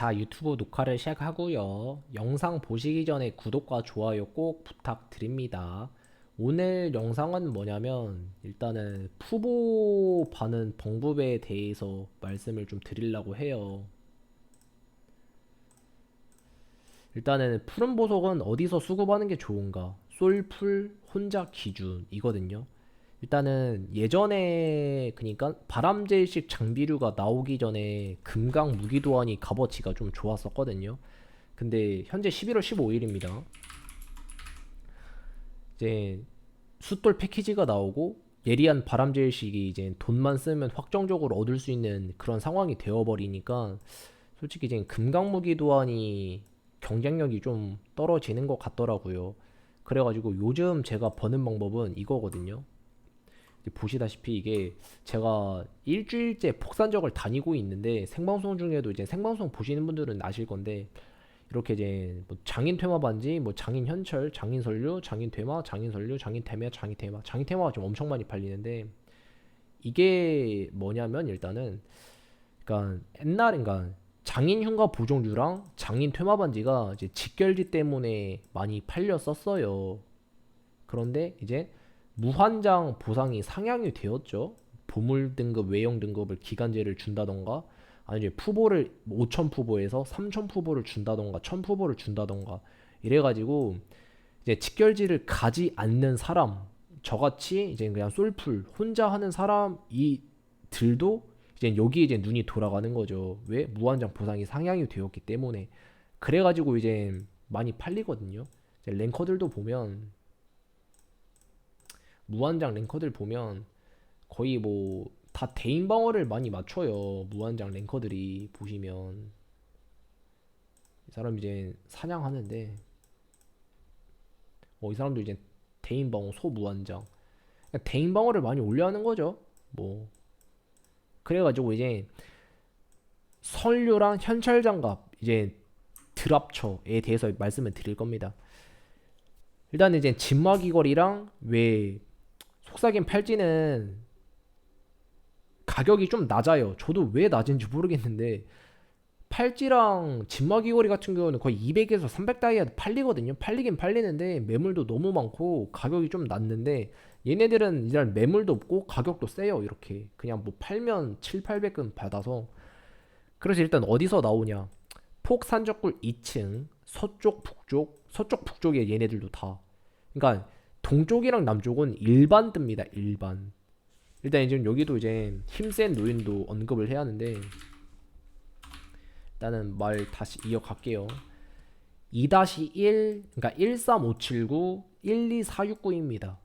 자, 유튜브 녹화를 시작하고요. 영상 보시기 전에 구독과 좋아요 꼭 부탁드립니다. 오늘 영상은 뭐냐면 일단은 푸보 바는 방법에 대해서 말씀을 좀 드리려고 해요. 일단은 푸른 보석은 어디서 수급하는 게 좋은가? 솔풀 혼자 기준이거든요. 일단은 예전에 그니까 바람제일식 장비류가 나오기 전에 금강 무기도안이 값어치가 좀 좋았었거든요. 근데 현재 11월 15일입니다. 이제 숫돌 패키지가 나오고 예리한 바람제일식이 이제 돈만 쓰면 확정적으로 얻을 수 있는 그런 상황이 되어버리니까 솔직히 이제 금강 무기도안이 경쟁력이 좀 떨어지는 것 같더라고요. 그래가지고 요즘 제가 버는 방법은 이거거든요. 보시다시피 이게 제가 일주일째 폭산적을 다니고 있는데 생방송 중에도 이제 생방송 보시는 분들은 아실 건데 이렇게 이제 뭐 장인 퇴마 반지, 뭐 장인 현철, 장인 설류, 장인 퇴마, 장인 설류, 장인 태마, 장인 퇴마, 장인 퇴마가 좀 엄청 많이 팔리는데 이게 뭐냐면 일단은 그러니까 옛날인가 장인 흉가 보정류랑 장인 퇴마 반지가 이제 직결지 때문에 많이 팔렸었어요. 그런데 이제 무한장 보상이 상향이 되었죠. 보물 등급, 외형 등급을 기간제를 준다던가 아니 이제 푸보를 5천 푸보에서 3천 푸보를 준다던가 1000 푸보를 준다던가 이래가지고 이제 직결지를 가지 않는 사람 저같이 이제 그냥 솔풀 혼자 하는 사람이 들도 이제 여기 이제 눈이 돌아가는 거죠. 왜 무한장 보상이 상향이 되었기 때문에 그래가지고 이제 많이 팔리거든요. 랭커들도 보면 무한장 랭커들 보면 거의 뭐 다 대인 방어를 많이 맞춰요. 무한장 랭커들이 보시면 이 사람 이제 사냥하는데 어, 이 사람도 이제 대인 방어 소무한장 그러니까 대인 방어를 많이 올려 하는 거죠. 뭐 그래가지고 이제 선류랑 현철 장갑 이제 드랍처에 대해서 말씀을 드릴 겁니다. 일단 이제 진마귀걸이랑 왜 속삭임 팔찌는 가격이 좀 낮아요. 저도 왜 낮은지 모르겠는데 팔찌랑 진마귀걸이 같은 경우는 거의 200에서 300 다이아 팔리거든요. 팔리긴 팔리는데 매물도 너무 많고 가격이 좀 낮는데 얘네들은 일단 매물도 없고 가격도 세요. 이렇게 그냥 뭐 팔면 7, 800은 받아서 그래서 일단 어디서 나오냐? 폭산적굴 2층 서쪽 북쪽 서쪽 북쪽에 얘네들도 다 그러니까 동쪽이랑 남쪽은 일반 뜹니다. 일반. 일단 이제 여기도 이제 힘센 노인도 언급을 해야 하는데 일단은 말 다시 이어갈게요. 2-1 그러니까 13579 12469입니다.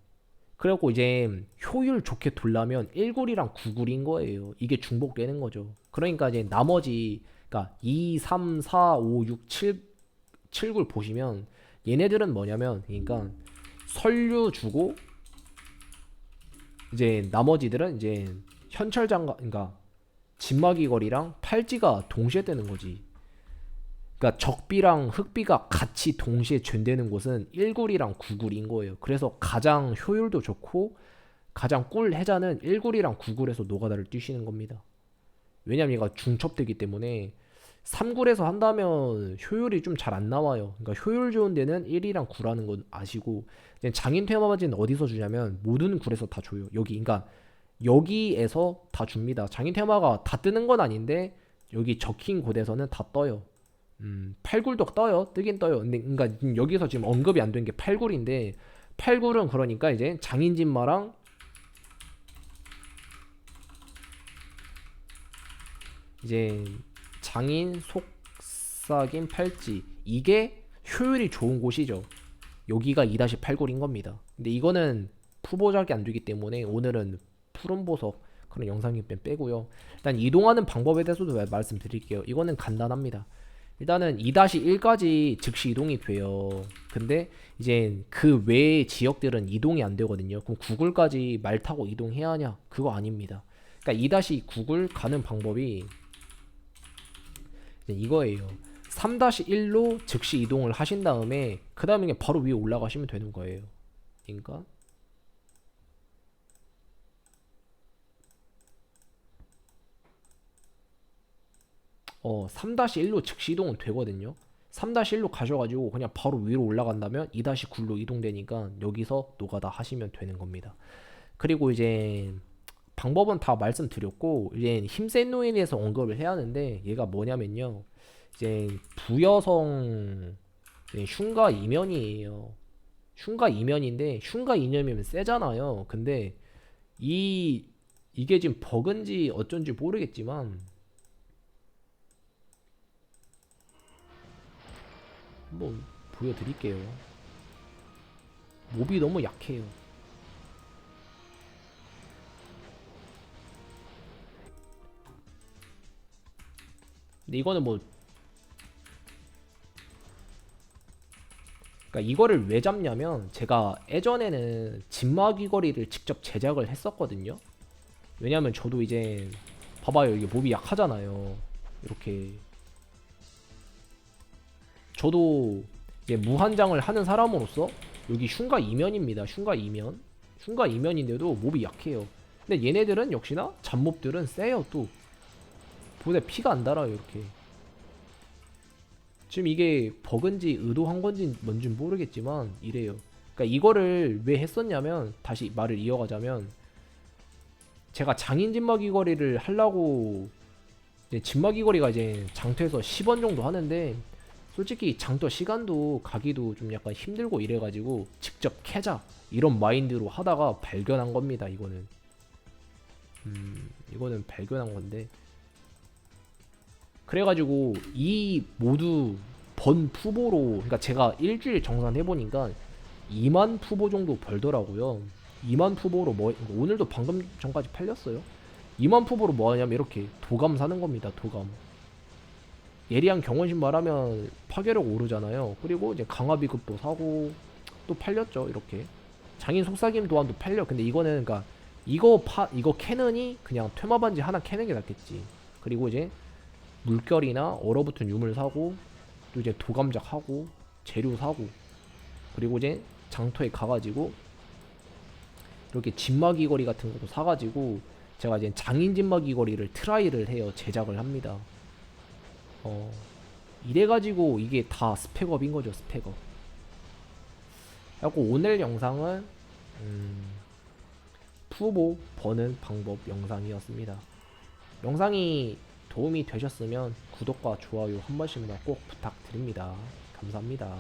그래갖고 이제 효율 좋게 돌라면 1굴이랑 9굴인 거예요. 이게 중복되는 거죠. 그러니까 이제 나머지 그러니까 2, 3, 4, 5, 6, 7 7굴 보시면 얘네들은 뭐냐면 그러니까 설류 주고 이제 나머지들은 이제 현철 장갑 그러니까 진마기 거리랑 팔찌가 동시에 뜨는 거지. 그러니까 적비랑 흑비가 같이 동시에 젠되는 곳은 1굴이랑 9굴인 거예요. 그래서 가장 효율도 좋고 가장 꿀 해자는 1굴이랑 9굴에서 노가다를 뛰시는 겁니다. 왜냐면 얘가 중첩되기 때문에 3굴에서 한다면 효율이 좀 잘 안 나와요. 그러니까 효율 좋은 데는 1이랑 9라는 건 아시고 장인 퇴마 바지는 어디서 주냐면 모든 굴에서 다 줘요. 여기 그러니까 여기에서 다 줍니다. 장인 퇴마가 다 뜨는 건 아닌데 여기 적힌 곳에서는 다 떠요. 음, 8굴도 떠요. 뜨긴 떠요. 근데 그러니까 여기서 지금 언급이 안 된 게 8굴인데 8굴은 그러니까 이제 장인 진마랑 이제 장인 속삭임 팔찌 이게 효율이 좋은 곳이죠. 여기가 2-8골인 겁니다. 근데 이거는 푸보작이 안 되기 때문에 오늘은 푸른 보석 그런 영상이 빼고요. 일단 이동하는 방법에 대해서도 말씀드릴게요. 이거는 간단합니다. 일단은 2-1까지 즉시 이동이 돼요. 근데 이제 그 외의 지역들은 이동이 안 되거든요. 그럼 구글까지 말 타고 이동해야 하냐? 그거 아닙니다. 그러니까 2-구글 가는 방법이 이거예요. 3-1로 즉시 이동을 하신 다음에 그 다음에 바로 위에 올라가시면 되는 거예요. 그러니까 어 3-1로 즉시 이동은 되거든요. 3-1로 가셔가지고 그냥 바로 위로 올라간다면 2-9로 이동되니까 여기서 노가다 하시면 되는 겁니다. 그리고 이제 방법은 다 말씀드렸고 이제 힘센 노인에 대해서 언급을 해야 하는데 얘가 뭐냐면요. 이제 부여성 흉가 이면이에요. 흉가 이면인데 흉가 이면이면 세잖아요. 근데 이 이게 지금 버그인지 어쩐지 모르겠지만 한번 보여드릴게요. 몹이 너무 약해요. 근데 이거는 뭐 그러니까 이거를 왜 잡냐면 제가 예전에는 진마 귀걸이를 직접 제작을 했었거든요. 왜냐면 저도 이제 봐봐요 이게 몹이 약하잖아요. 이렇게 저도 이제 무한장을 하는 사람으로서 여기 흉가 이면입니다. 흉가 이면 흉가 이면인데도 몹이 약해요. 근데 얘네들은 역시나 잡몹들은 세요 또 보다 피가 안 달아요 이렇게. 지금 이게 버그인지 의도한 건지 뭔지 모르겠지만 이래요. 그러니까 이거를 왜 했었냐면 다시 말을 이어가자면 제가 장인 진마귀 거리를 하려고 이제 진마귀 거리가 이제 장터에서 10원 정도 하는데 솔직히 장터 시간도 가기도 좀 약간 힘들고 이래가지고 직접 캐자 이런 마인드로 하다가 발견한 겁니다 이거는. 음 이거는 발견한 건데 그래가지고 이 모두 번 푸보로 그러니까 제가 일주일 정산해 보니까 2만 푸보 정도 벌더라고요. 2만 푸보로 뭐 오늘도 방금 전까지 팔렸어요. 2만 푸보로 뭐 하냐면 이렇게 도감 사는 겁니다. 도감. 예리한 경원신 말하면 파괴력 오르잖아요. 그리고 이제 강화 비급도 사고 또 팔렸죠. 이렇게 장인 속삭임 도안도 팔려. 근데 이거는 그러니까 이거 파 이거 캐는이 그냥 퇴마 반지 하나 캐는 게 낫겠지. 그리고 이제 물결이나 얼어붙은 유물 사고 또 이제 도감작 하고 재료 사고 그리고 이제 장터에 가가지고 이렇게 진마귀 거리 같은 것도 사가지고 제가 이제 장인 진마귀 거리를 트라이를 해요 제작을 합니다. 어 이래가지고 이게 다 스펙업인 거죠 스펙업. 그래갖고 오늘 영상은 음, 푸보 버는 방법 영상이었습니다. 영상이 도움이 되셨으면 구독과 좋아요 한 번씩만 꼭 부탁드립니다. 감사합니다.